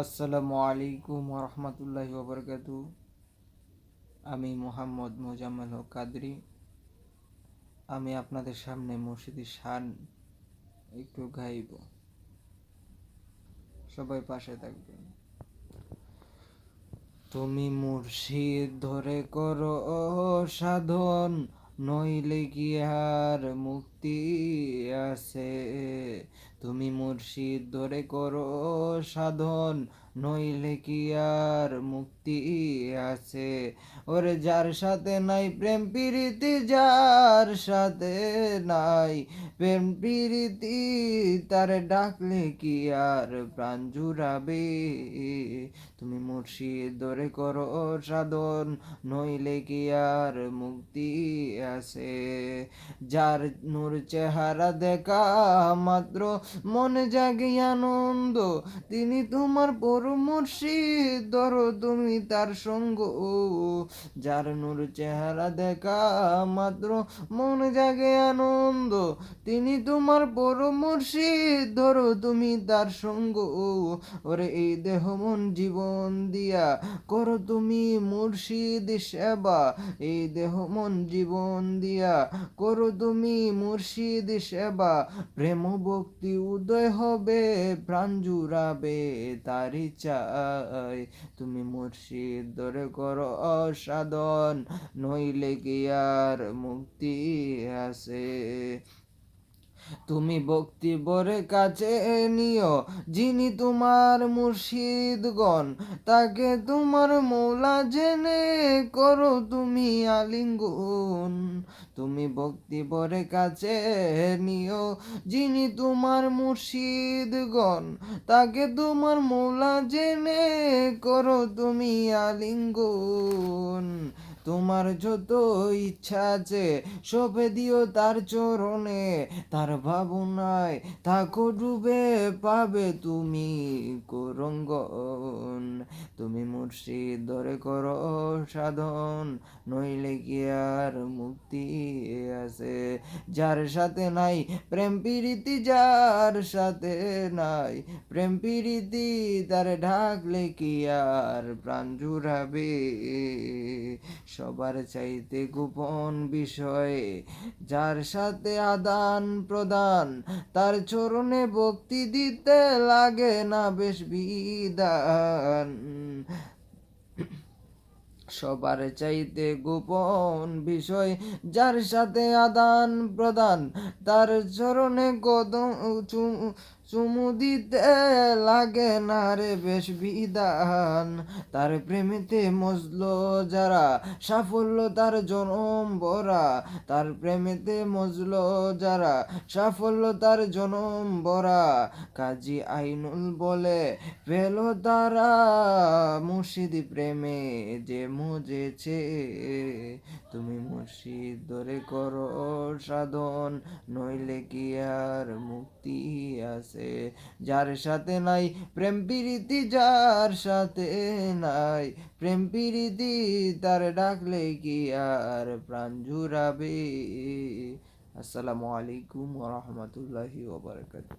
আসসালামু আলাইকুম রহমতুল্লাহি ওবরকাতু। আমি মোহাম্মদ মোজাম্মেল হক কাদরি। আমি আপনাদের সামনে মুর্শিদি শান একটু গাইব। সবাই পাশে থাকবেন। তুমি মুর্শিদ ধরে করো সাধন, নইলে কি আর মুক্তি আছে? তুমি মুর্শিদ ধরে করো সাধন। নইলে কি আর মুক্তি আছে? ওরে যার সাথে নাই প্রেম প্রীতি, যার সাথে নাই প্রেম প্রীতি, তার ডাকলে কি আর প্রাণ জুড়াবে? তুমি মুর্শিদ দরে করো সাধন, নইলে কি আর মুক্তি আছে? যার নূর চেহারা দেখা মাত্র মনে জাগে আনন্দ, তিনি তোমার পরম মুর্শিদ, ধরো তুমি তার সঙ্গ। যার নূর চেহারা দেখা মাত্র মনে জাগে আনন্দ, তিনি তোমার পরম মুর্শিদ, ধরো তুমি তার সঙ্গ। ওরে এই দেহ মন জীবন দিয়া করো তুমি মুর্শিদ সেবা, এই দেহ মন জীবন দিয়া করো তুমি মুর্শিদ সেবা। প্রেম ভক্তি উদয় হবে, প্রাণ জুড়াবে তারি চাই তুমি মুর্শিদ দরে করো অসাধন নইলে কি আর মুক্তি আছে? তুমি ভক্তি বরে কাছে নিও, যিনি তোমার মুর্শিদগণ, তাকে তোমার মৌলা জেনে করো তুমি আলিঙ্গন। তুমি ভক্তি বরে কাছে নিও, যিনি তোমার মুর্শিদগণ, তাকে তোমার মৌলা জেনে করো তুমি আলিঙ্গন। তোমার যত ইচ্ছা আছে, সবে দিও তার চরণে। তার ভাবনায় থাকো, ডুবে পাবে তুমি করঙ্গন। তুমি মুর্শিদ ধরে করো সাধন, নইলে কি আর মুক্তি আছে? যার সাথে নাই প্রেম প্রীতি, যার সাথে নাই প্রেম প্রীতি, তার ঢাকলে কি আর প্রাণ জুড়াবে? সবার চাইতে গোপন বিষয়ে, যার সাথে আদান প্রদান, তার চরণে ভক্তি দিতে লাগে না বেশ বিদান সবার চাইতে গোপন বিষয়, যার সাথে আদান প্রদান, তার চরণে কদম চুমু দিতে লাগে না রে বেশ বিধান। তার প্রেমেতে মজল যারা, সাফল্য তার জনম বরা। তার প্রেমেতে মজল যারা, সাফল্য তার জনম বরা। কাজী আইনুল বলে, পেল তারা মুর্শিদি প্রেমে যে মজেছে। তুমি মুর্শিদ ধরে করো সাধন, নইলে কি আর মুক্তি আছে? যার সাথে নাই প্রেম প্রীতি, যার সাথে নাই প্রেম প্রীতি, তার ডাকলে কি আর প্রাণ জুড়াবে আসসালামু আলাইকুম ওরহমতুল্লাহি ওবরাকাতুহ